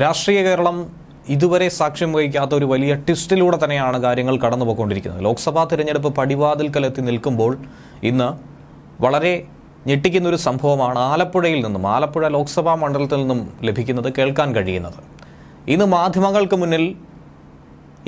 രാഷ്ട്രീയ കേരളം ഇതുവരെ സാക്ഷ്യം വഹിക്കാത്ത ഒരു വലിയ ട്വിസ്റ്റിലൂടെ തന്നെയാണ് കാര്യങ്ങൾ കടന്നുപോയിക്കൊണ്ടിരിക്കുന്നത്. ലോക്സഭാ തിരഞ്ഞെടുപ്പ് പടിവാതിൽക്കലെത്തി നിൽക്കുമ്പോൾ ഇന്ന് വളരെ ഞെട്ടിക്കുന്ന ഒരു സംഭവമാണ് ആലപ്പുഴയിൽ നിന്നും ആലപ്പുഴ ലോക്സഭാ മണ്ഡലത്തിൽ നിന്നും ലഭിക്കുന്നത് കേൾക്കാൻ കഴിയുന്നത്. ഇന്ന് മാധ്യമങ്ങൾക്ക് മുന്നിൽ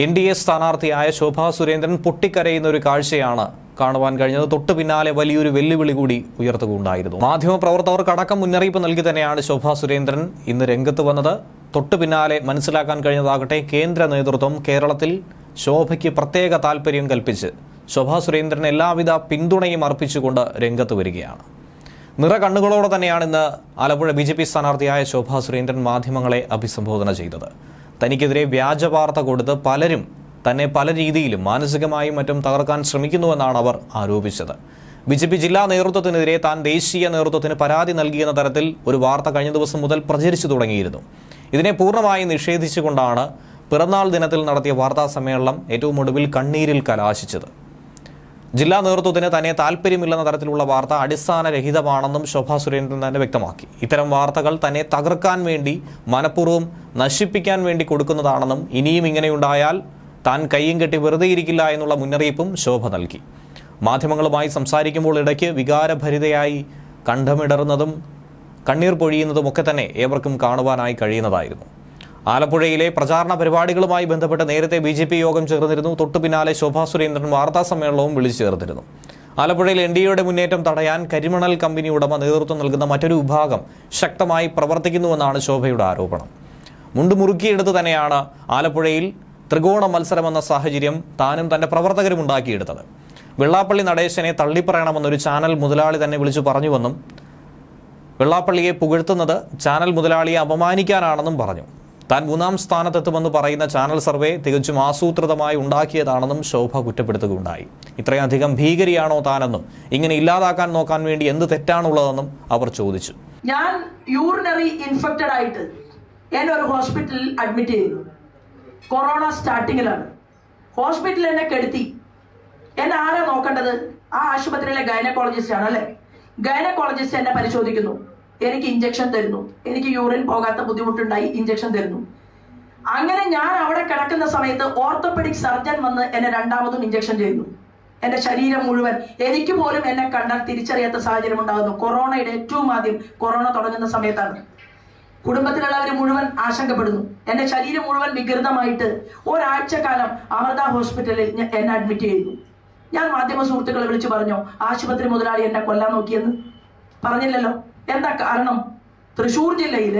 എൻ ഡി എ സ്ഥാനാർത്ഥിയായ ശോഭാ സുരേന്ദ്രൻ പൊട്ടിക്കരയുന്ന ഒരു കാഴ്ചയാണ് കാണുവാൻ കഴിഞ്ഞത്. തൊട്ടു പിന്നാലെ വലിയൊരു വെല്ലുവിളി കൂടി ഉയർത്തുകയുണ്ടായിരുന്നു. മാധ്യമപ്രവർത്തകർക്കടക്കം മുന്നറിയിപ്പ് നൽകി തന്നെയാണ് ശോഭാ സുരേന്ദ്രൻ ഇന്ന് രംഗത്ത് വന്നത്. തൊട്ടു പിന്നാലെ മനസ്സിലാക്കാൻ കഴിഞ്ഞതാകട്ടെ കേന്ദ്ര നേതൃത്വം കേരളത്തിൽ ശോഭയ്ക്ക് പ്രത്യേക താല്പര്യം കൽപ്പിച്ച് ശോഭാ സുരേന്ദ്രൻ എല്ലാവിധ പിന്തുണയും അർപ്പിച്ചുകൊണ്ട് രംഗത്ത് വരികയാണ്. നിറ കണ്ണുകളോടെ തന്നെയാണ് ഇന്ന് ആലപ്പുഴ ബി ജെ പി സ്ഥാനാർത്ഥിയായ ശോഭാ സുരേന്ദ്രൻ മാധ്യമങ്ങളെ അഭിസംബോധന ചെയ്തത്. തനിക്കെതിരെ വ്യാജ വാർത്ത കൊടുത്ത് പലരും തന്നെ പല രീതിയിലും മാനസികമായും മറ്റും തകർക്കാൻ ശ്രമിക്കുന്നുവെന്നാണ് അവർ ആരോപിച്ചത്. ബി ജെ പി ജില്ലാ നേതൃത്വത്തിനെതിരെ താൻ ദേശീയ നേതൃത്വത്തിന് പരാതി നൽകിയെന്ന തരത്തിൽ ഒരു വാർത്ത കഴിഞ്ഞ ദിവസം മുതൽ പ്രചരിച്ചു തുടങ്ങിയിരുന്നു. ഇതിനെ പൂർണമായും നിഷേധിച്ചുകൊണ്ടാണ് പിറന്നാൾ ദിനത്തിൽ നടത്തിയ വാർത്താ സമ്മേളനം ഏറ്റവും ഒടുവിൽ കണ്ണീരിൽ കലാശിച്ചത്. ജില്ലാ നേതൃത്വത്തിന് തന്നെ താല്പര്യമില്ലെന്ന തരത്തിലുള്ള വാർത്ത അടിസ്ഥാനരഹിതമാണെന്നും ശോഭാ സുരേന്ദ്രൻ തന്നെ വ്യക്തമാക്കി. ഇത്തരം വാർത്തകൾ തന്നെ തകർക്കാൻ വേണ്ടി മനഃപൂർവം നശിപ്പിക്കാൻ വേണ്ടി കൊടുക്കുന്നതാണെന്നും ഇനിയും ഇങ്ങനെയുണ്ടായാൽ താൻ കയ്യും കെട്ടി വെറുതെ ഇരിക്കില്ല എന്നുള്ള മുന്നറിയിപ്പും ശോഭ നൽകി. മാധ്യമങ്ങളുമായി സംസാരിക്കുമ്പോൾ ഇടയ്ക്ക് വികാരഭരിതയായി കണ്ഠമിടറുന്നതും കണ്ണീർ പൊഴിയുന്നതും ഒക്കെ തന്നെ ഏവർക്കും കാണുവാനായി കഴിയുന്നതായിരുന്നു. ആലപ്പുഴയിലെ പ്രചാരണ പരിപാടികളുമായി ബന്ധപ്പെട്ട് നേരത്തെ ബി ജെ പി യോഗം ചേർന്നിരുന്നു. തൊട്ടു പിന്നാലെ ശോഭാ സുരേന്ദ്രൻ വാർത്താ സമ്മേളനവും വിളിച്ചു ചേർത്തിരുന്നു ആലപ്പുഴയിൽ എൻ ഡി എയുടെ മുന്നേറ്റം തടയാൻ കരിമണൽ കമ്പനി ഉടമ നേതൃത്വം നൽകുന്ന മറ്റൊരു വിഭാഗം ശക്തമായി പ്രവർത്തിക്കുന്നുവെന്നാണ് ശോഭയുടെ ആരോപണം. മുണ്ട് മുറുക്കിയെടുത്ത് തന്നെയാണ് ആലപ്പുഴയിൽ ത്രികോണ മത്സരമെന്ന സാഹചര്യം താനും തന്റെ പ്രവർത്തകരും ഉണ്ടാക്കിയെടുത്തത്. വെള്ളാപ്പള്ളി നടേശനെ തള്ളിപ്പറയണമെന്നൊരു ചാനൽ മുതലാളി തന്നെ വിളിച്ചു പറഞ്ഞുവെന്നും വെള്ളാപ്പള്ളിയെ പുകഴ്ത്തുന്നത് ചാനൽ മുതലാളിയെ അപമാനിക്കാനാണെന്നും പറഞ്ഞു. താൻ മൂന്നാം സ്ഥാനത്തെത്തുമെന്ന് പറയുന്ന ചാനൽ സർവേ തികച്ചും ആസൂത്രിതമായി ഉണ്ടാക്കിയതാണെന്നും ശോഭ കുറ്റപ്പെടുത്തുകയുണ്ടായി. ഇത്രയധികം ഭീകരിയാണോ താനെന്നും ഇങ്ങനെ ഇല്ലാതാക്കാൻ നോക്കാൻ വേണ്ടി എന്ത് തെറ്റാണുള്ളതെന്നും അവർ ചോദിച്ചു. ഞാൻ യൂറിനറി ഇൻഫെക്റ്റഡ് ആയിട്ട് എന്നെ ഒരു ഹോസ്പിറ്റലിൽ അഡ്മിറ്റ് ചെയ്തു കൊറോണ സ്റ്റാർട്ടിങ്ങിലാണ്. ഹോസ്പിറ്റലിൽ എന്നെ കെടുത്തി. എന്നെ ആരാ നോക്കേണ്ടത്? ആ ആശുപത്രിയിലെ ഗൈനക്കോളജിസ്റ്റ് ആണ് അല്ലെ? ഗൈനക്കോളജിസ്റ്റ് എന്നെ പരിശോധിക്കുന്നു. എനിക്ക് ഇഞ്ചക്ഷൻ തരുന്നു. എനിക്ക് യൂറിൻ പോകാത്ത ബുദ്ധിമുട്ടുണ്ടായി ഇഞ്ചക്ഷൻ തരുന്നു. അങ്ങനെ ഞാൻ അവിടെ കിടക്കുന്ന സമയത്ത് ഓർത്തോപെഡിക് സർജൻ വന്ന് എന്നെ രണ്ടാമതും ഇഞ്ചക്ഷൻ ചെയ്യുന്നു. എന്റെ ശരീരം മുഴുവൻ എനിക്ക് പോലും എന്നെ കണ്ടാൽ തിരിച്ചറിയാത്ത സാഹചര്യം ഉണ്ടാകുന്നു. കൊറോണയുടെ ഏറ്റവും ആദ്യം കൊറോണ തുടങ്ങുന്ന സമയത്താണ്. കുടുംബത്തിലുള്ളവർ മുഴുവൻ ആശങ്കപ്പെടുന്നു. എന്റെ ശരീരം മുഴുവൻ വികൃതമായിട്ട് ഒരാഴ്ച കാലം അമൃത ഹോസ്പിറ്റലിൽ എന്നെ അഡ്മിറ്റ് ചെയ്തു. ഞാൻ മാധ്യമ സുഹൃത്തുക്കളെ വിളിച്ചു പറഞ്ഞു ആശുപത്രി മുതലാളി എന്നെ കൊല്ലാൻ നോക്കിയെന്ന്? പറഞ്ഞില്ലല്ലോ. എന്താ കാരണം? തൃശൂർ ജില്ലയിൽ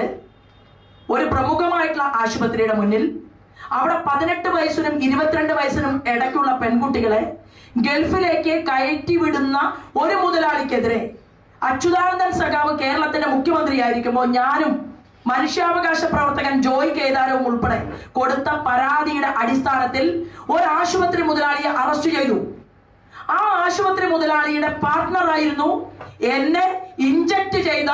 ഒരു പ്രമുഖമായിട്ടുള്ള ആശുപത്രിയുടെ മുന്നിൽ അവിടെ പതിനെട്ട് വയസ്സിനും ഇരുപത്തിരണ്ട് വയസ്സിനും ഇടയ്ക്കുള്ള പെൺകുട്ടികളെ ഗൾഫിലേക്ക് കയറ്റി വിടുന്ന ഒരു മുതലാളിക്കെതിരെ അച്യുതാനന്ദൻ സഖാവ് കേരളത്തിന്റെ മുഖ്യമന്ത്രിയായിരിക്കുമ്പോൾ ഞാനും മനുഷ്യാവകാശ പ്രവർത്തകൻ ജോയ് കേദാരവും ഉൾപ്പെടെ കൊടുത്ത പരാതിയുടെ അടിസ്ഥാനത്തിൽ ഒരു ആശുപത്രി മുതലാളിയെ അറസ്റ്റ് ചെയ്തു. ആ ആശുപത്രി മുതലാളിയുടെ പാർട്ട്ണറായിരുന്നു എന്നെ ഇഞ്ചക്ട് ചെയ്ത